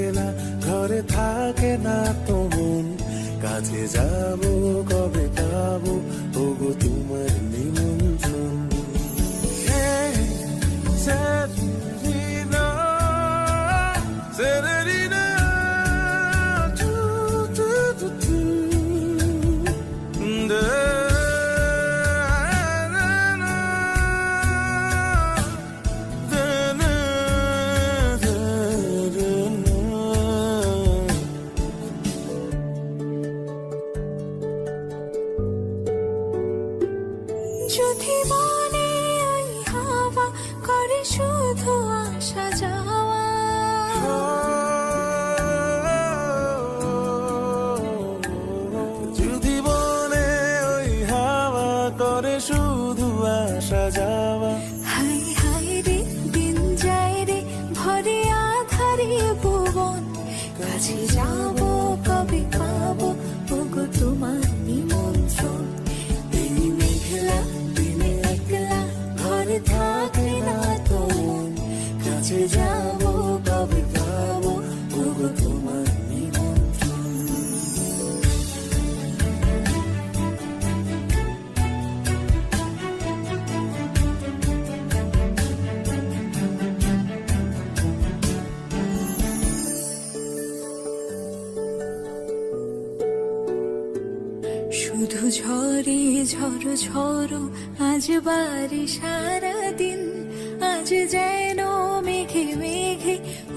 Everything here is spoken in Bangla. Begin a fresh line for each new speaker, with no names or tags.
দিনে একলা ঘরে থাকে না তো মন। কাছে যাব কবে পাবো ওগো তোমার যদি মনে ওই হাওয়া করে শুধু আসা যাওয়া।
যদি বলে ওই হাওয়া করে শুধু আসা যাওয়া।
হাই হাই রে দিন যায় রে ভরে আধারে ভুবন। কাছে যাব শুধু ঝরে ঝড়ো ঝড়ো আজ বাড়ি সারাদিন আজ যেন মেঘে মেঘে